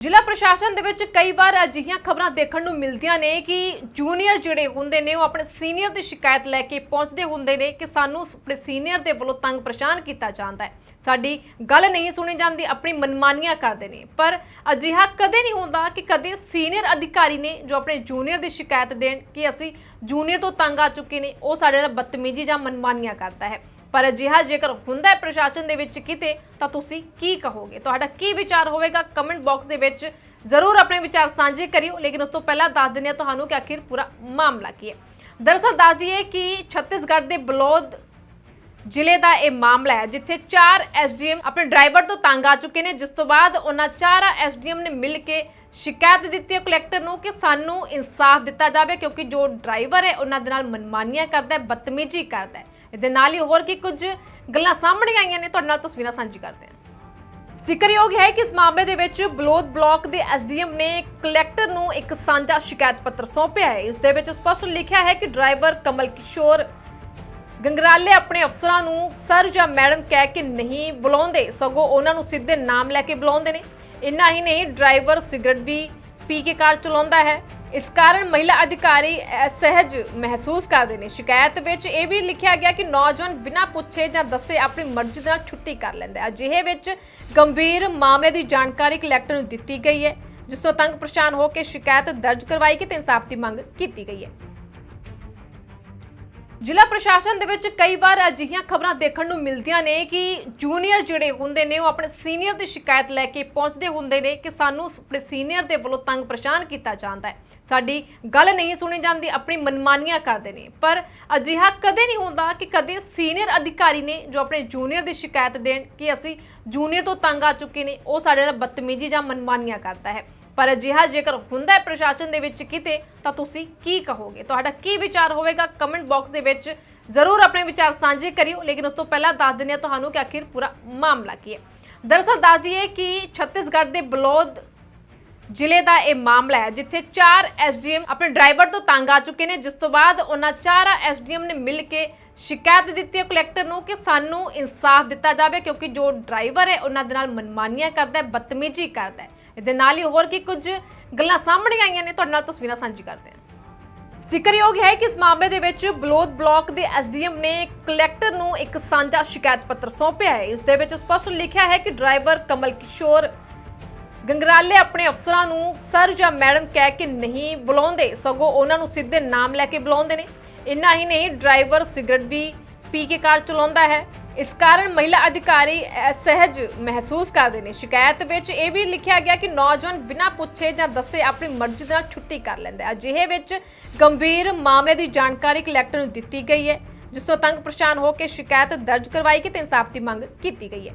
ਜ਼ਿਲ੍ਹਾ ਪ੍ਰਸ਼ਾਸਨ ਦੇ ਵਿੱਚ ਕਈ ਵਾਰ ਅਜਿਹੀਆਂ ਖਬਰਾਂ ਦੇਖਣ ਨੂੰ ਮਿਲਦੀਆਂ ਨੇ ਕਿ ਜੂਨੀਅਰ ਜਿਹੜੇ ਹੁੰਦੇ ਨੇ, ਉਹ ਆਪਣੇ ਸੀਨੀਅਰ ਦੀ ਸ਼ਿਕਾਇਤ ਲੈ ਕੇ ਪਹੁੰਚਦੇ ਹੁੰਦੇ ਨੇ ਕਿ ਸਾਨੂੰ ਆਪਣੇ ਸੀਨੀਅਰ ਦੇ ਵੱਲੋਂ ਤੰਗ ਪਰੇਸ਼ਾਨ ਕੀਤਾ ਜਾਂਦਾ ਹੈ। ਸਾਡੀ ਗੱਲ ਨਹੀਂ ਸੁਣੀ ਜਾਂਦੀ, ਆਪਣੀ ਮਨਮਾਨੀਆਂ ਕਰਦੇ ਨੇ। ਪਰ ਅਜਿਹਾ ਕਦੇ ਨਹੀਂ ਹੁੰਦਾ ਕਿ ਕਦੇ ਸੀਨੀਅਰ ਅਧਿਕਾਰੀ ਨੇ ਜੋ ਆਪਣੇ ਜੂਨੀਅਰ ਦੀ ਸ਼ਿਕਾਇਤ ਦੇਣ ਕਿ ਅਸੀਂ ਜੂਨੀਅਰ ਤੋਂ ਤੰਗ ਆ ਚੁੱਕੇ ਨੇ, ਉਹ ਸਾਡੇ ਨਾਲ ਬਦਤਮੀਜ਼ੀ ਜਾਂ ਮਨਮਾਨੀਆਂ ਕਰਦਾ ਹੈ। ਪਰ ਅਜਿਹਾ ਜੇਕਰ ਹੁੰਦਾ ਹੈ ਪ੍ਰਸ਼ਾਸਨ ਦੇ ਵਿੱਚ ਕਿਤੇ, ਤਾਂ ਤੁਸੀਂ ਕੀ ਕਹੋਗੇ? ਤੁਹਾਡਾ ਕੀ ਵਿਚਾਰ ਹੋਵੇਗਾ? ਕਮੈਂਟ ਬਾਕਸ ਦੇ ਵਿੱਚ ਜ਼ਰੂਰ ਆਪਣੇ ਵਿਚਾਰ ਸਾਂਝੇ ਕਰਿਓ। ਲੇਕਿਨ ਉਸ ਤੋਂ ਪਹਿਲਾਂ ਦੱਸ ਦਿੰਦੇ ਹਾਂ ਤੁਹਾਨੂੰ ਕਿ ਆਖਿਰ ਪੂਰਾ ਮਾਮਲਾ ਕੀ ਹੈ। ਦਰਅਸਲ ਦੱਸ ਦਈਏ ਕਿ ਛੱਤੀਸਗੜ੍ਹ ਦੇ ਬਲੌਦ ਜ਼ਿਲ੍ਹੇ ਦਾ ਇਹ ਮਾਮਲਾ ਹੈ, ਜਿੱਥੇ ਚਾਰ ਐਸਡੀਐਮ ਆਪਣੇ ਡਰਾਈਵਰ ਤੋਂ ਤੰਗ ਆ ਚੁੱਕੇ ਨੇ। ਜਿਸ ਤੋਂ ਬਾਅਦ ਉਹਨਾਂ ਚਾਰਾਂ ਐਸਡੀਐਮ ਨੇ ਮਿਲ ਕੇ ਸ਼ਿਕਾਇਤ ਦਿੱਤੀ ਹੈ ਕਲੈਕਟਰ ਨੂੰ ਕਿ ਸਾਨੂੰ ਇਨਸਾਫ ਦਿੱਤਾ ਜਾਵੇ, ਕਿਉਂਕਿ ਜੋ ਡਰਾਈਵਰ ਹੈ, ਉਹਨਾਂ ਦੇ ਨਾਲ ਮਨਮਾਨੀਆਂ ਕਰਦਾ ਹੈ, ਬਦਤਮੀਜ਼ੀ ਕਰਦਾ ਹੈ। ਇਹਦੇ ਨਾਲ ਹੀ ਹੋਰ ਕੀ ਕੁਝ ਗੱਲਾਂ ਸਾਹਮਣੇ ਆਈਆਂ ਨੇ, ਤੁਹਾਡੇ ਨਾਲ ਤਸਵੀਰਾਂ ਸਾਂਝੀ ਕਰਦੇ ਹਾਂ। ਜ਼ਿਕਰਯੋਗ ਹੈ ਕਿ ਇਸ ਮਾਮਲੇ ਦੇ ਵਿੱਚ ਬਲੋਦ ਬਲਾਕ ਦੇ ਐਸਡੀਐਮ ਨੇ ਕਲੈਕਟਰ ਨੂੰ ਇੱਕ ਸਾਂਝਾ ਸ਼ਿਕਾਇਤ ਪੱਤਰ ਸੌਂਪਿਆ ਹੈ। ਇਸ ਦੇ ਵਿੱਚ ਸਪਸ਼ਟ ਲਿਖਿਆ ਹੈ ਕਿ ਡਰਾਈਵਰ ਕਮਲ ਕਿਸ਼ੋਰ ਗੰਗਰਾਲੇ ਆਪਣੇ ਅਫਸਰਾਂ ਨੂੰ ਸਰ ਜਾਂ ਮੈਡਮ ਕਹਿ ਕੇ ਨਹੀਂ ਬੁਲਾਉਂਦੇ, ਸਗੋਂ ਉਹਨਾਂ ਨੂੰ ਸਿੱਧੇ ਨਾਮ ਲੈ ਕੇ ਬੁਲਾਉਂਦੇ ਨੇ। ਇੰਨਾ ਹੀ ਨਹੀਂ, ਡਰਾਈਵਰ ਸਿਗਰਟ ਵੀ ਪੀ ਕੇ ਕਾਰ ਚਲਾਉਂਦਾ ਹੈ। ਇਸ ਕਾਰਨ ਮਹਿਲਾ ਅਧਿਕਾਰੀ ਅਸਹਿਜ ਮਹਿਸੂਸ ਕਰਦੇ ਨੇ। ਸ਼ਿਕਾਇਤ ਵਿੱਚ ਇਹ ਵੀ ਲਿਖਿਆ ਗਿਆ ਕਿ ਨੌਜਵਾਨ ਬਿਨਾਂ ਪੁੱਛੇ ਜਾਂ ਦੱਸੇ ਆਪਣੀ ਮਰਜ਼ੀ ਨਾਲ ਛੁੱਟੀ ਕਰ ਲੈਂਦਾ ਹੈ। ਅਜਿਹੇ ਵਿੱਚ ਗੰਭੀਰ ਮਾਮਲੇ ਦੀ ਜਾਣਕਾਰੀ ਕਲੈਕਟਰ ਨੂੰ ਦਿੱਤੀ ਗਈ ਹੈ, ਜਿਸ ਤੋਂ ਤੰਗ ਪਰੇਸ਼ਾਨ ਹੋ ਕੇ ਸ਼ਿਕਾਇਤ ਦਰਜ ਕਰਵਾਈ ਕਿ ਤੇ ਇਨਸਾਫ ਦੀ ਮੰਗ ਕੀਤੀ ਗਈ ਹੈ। ਜ਼ਿਲ੍ਹਾ ਪ੍ਰਸ਼ਾਸਨ ਦੇ ਵਿੱਚ ਕਈ ਵਾਰ ਅਜਿਹੀਆਂ ਖਬਰਾਂ ਦੇਖਣ ਨੂੰ ਮਿਲਦੀਆਂ ਨੇ ਕਿ ਜੂਨੀਅਰ ਜਿਹੜੇ ਹੁੰਦੇ ਨੇ ਉਹ ਆਪਣੇ ਸੀਨੀਅਰ ਦੀ ਸ਼ਿਕਾਇਤ ਲੈ ਕੇ ਪਹੁੰਚਦੇ ਹੁੰਦੇ ਨੇ ਕਿ ਸਾਨੂੰ ਆਪਣੇ ਸੀਨੀਅਰ ਦੇ ਵੱਲੋਂ ਤੰਗ ਪਰੇਸ਼ਾਨ ਕੀਤਾ ਜਾਂਦਾ ਹੈ। ਸਾਡੀ ਗੱਲ ਨਹੀਂ ਸੁਣੀ ਜਾਂਦੀ, ਆਪਣੀ ਮਨਮਾਨੀਆਂ ਕਰਦੇ ਨੇ। ਪਰ ਅਜਿਹਾ ਕਦੇ ਨਹੀਂ ਹੁੰਦਾ ਕਿ ਕਦੇ ਸੀਨੀਅਰ ਅਧਿਕਾਰੀ ਨੇ ਜੋ ਆਪਣੇ ਜੂਨੀਅਰ ਦੀ ਸ਼ਿਕਾਇਤ ਦੇਣ ਕਿ ਅਸੀਂ ਜੂਨੀਅਰ ਤੋਂ ਤੰਗ ਆ ਚੁੱਕੇ ਨੇ, ਉਹ ਸਾਡੇ ਨਾਲ ਬਦਤਮੀਜ਼ੀ ਜਾਂ ਮਨਮਾਨੀਆਂ ਕਰਦਾ ਹੈ। ਪਰ ਅਜਿਹਾ ਜੇਕਰ ਹੁੰਦਾ ਹੈ ਪ੍ਰਸ਼ਾਸਨ ਦੇ ਵਿੱਚ ਕਿਤੇ, ਤਾਂ ਤੁਸੀਂ ਕੀ ਕਹੋਗੇ? ਤੁਹਾਡਾ ਕੀ ਵਿਚਾਰ ਹੋਵੇਗਾ? ਕਮੈਂਟ ਬਾਕਸ ਦੇ ਵਿੱਚ ਜ਼ਰੂਰ ਆਪਣੇ ਵਿਚਾਰ ਸਾਂਝੇ ਕਰਿਓ, ਲੇਕਿਨ ਉਸ ਤੋਂ ਪਹਿਲਾਂ ਦੱਸ ਦਿੰਦੇ ਹਾਂ ਤੁਹਾਨੂੰ ਕਿ ਆਖਿਰ ਪੂਰਾ ਮਾਮਲਾ ਕੀ ਹੈ। ਦਰਅਸਲ ਦੱਸ ਦਈਏ ਕਿ ਛੱਤੀਸਗੜ੍ਹ ਦੇ ਬਲੌਦ ਜ਼ਿਲ੍ਹੇ ਦਾ ਇਹ ਮਾਮਲਾ ਹੈ, ਜਿੱਥੇ ਚਾਰ ਐਸਡੀਐਮ ਆਪਣੇ ਡਰਾਈਵਰ ਤੋਂ ਤੰਗ ਆ ਚੁੱਕੇ ਨੇ, ਜਿਸ ਤੋਂ ਬਾਅਦ ਉਹਨਾਂ ਚਾਰਾਂ ਐਸਡੀਐਮ ਨੇ ਮਿਲ ਕੇ ਸ਼ਿਕਾਇਤ ਦਿੱਤੀ ਹੈ ਕਲੈਕਟਰ ਨੂੰ ਕਿ ਸਾਨੂੰ ਇਨਸਾਫ ਦਿੱਤਾ ਜਾਵੇ, ਕਿਉਂਕਿ ਜੋ ਡਰਾਈਵਰ ਹੈ, ਉਹਨਾਂ ਦੇ ਨਾਲ ਮਨਮਾਨੀਆਂ ਕਰਦਾ ਹੈ, ਬਦਤਮੀਜ਼ੀ ਕਰਦਾ ਹੈ। ਇਹਦੇ ਨਾਲ ਹੀ ਹੋਰ ਕੀ ਕੁਝ ਗੱਲਾਂ ਸਾਹਮਣੇ ਆਈਆਂ ਨੇ, ਤੁਹਾਡੇ ਨਾਲ ਤਸਵੀਰਾਂ ਸਾਂਝੀ ਕਰਦੇ ਹਾਂ। ਜ਼ਿਕਰਯੋਗ ਹੈ ਕਿ ਇਸ ਮਾਮਲੇ ਦੇ ਵਿੱਚ ਬਲੋਦ ਬਲਾਕ ਦੇ ਐਸਡੀਐਮ ਨੇ ਕਲੈਕਟਰ ਨੂੰ ਇੱਕ ਸਾਂਝਾ ਸ਼ਿਕਾਇਤ ਪੱਤਰ ਸੌਂਪਿਆ ਹੈ। ਇਸ ਦੇ ਵਿੱਚ ਸਪਸ਼ਟ ਲਿਖਿਆ ਹੈ ਕਿ ਡਰਾਈਵਰ ਕਮਲ ਕਿਸ਼ੋਰ ਗੰਗਰਾਲੇ ਆਪਣੇ ਅਫਸਰਾਂ ਨੂੰ, ਸਰ ਜਾਂ ਮੈਡਮ ਕਹਿ ਕੇ ਨਹੀਂ ਬੁਲਾਉਂਦੇ, ਸਗੋਂ ਉਹਨਾਂ ਨੂੰ ਸਿੱਧੇ ਨਾਮ ਲੈ ਕੇ ਬੁਲਾਉਂਦੇ ਨੇ। ਇੰਨਾ ਹੀ ਨਹੀਂ, ਡਰਾਈਵਰ ਸਿਗਰਟ ਵੀ ਪੀ ਕੇ ਕਾਰ ਚਲਾਉਂਦਾ ਹੈ। ਇਸ ਕਾਰਨ ਮਹਿਲਾ ਅਧਿਕਾਰੀ ਅਸਹਿਜ ਮਹਿਸੂਸ ਕਰਦੇ ਨੇ। ਸ਼ਿਕਾਇਤ ਵਿੱਚ ਇਹ ਵੀ ਲਿਖਿਆ ਗਿਆ ਕਿ ਨੌਜਵਾਨ ਬਿਨਾਂ ਪੁੱਛੇ ਜਾਂ ਦੱਸੇ ਆਪਣੀ ਮਰਜ਼ੀ ਨਾਲ ਛੁੱਟੀ ਕਰ ਲੈਂਦਾ ਹੈ। ਅਜਿਹੇ ਵਿੱਚ ਗੰਭੀਰ ਮਾਮਲੇ ਦੀ ਜਾਣਕਾਰੀ ਕਲੈਕਟਰ ਨੂੰ ਦਿੱਤੀ ਗਈ ਹੈ, ਜਿਸ ਤੋਂ ਤੰਗ ਪਰੇਸ਼ਾਨ ਹੋ ਕੇ ਸ਼ਿਕਾਇਤ ਦਰਜ ਕਰਵਾਈ ਗਈ ਤੇ ਇਨਸਾਫ ਦੀ ਮੰਗ ਕੀਤੀ ਗਈ ਹੈ।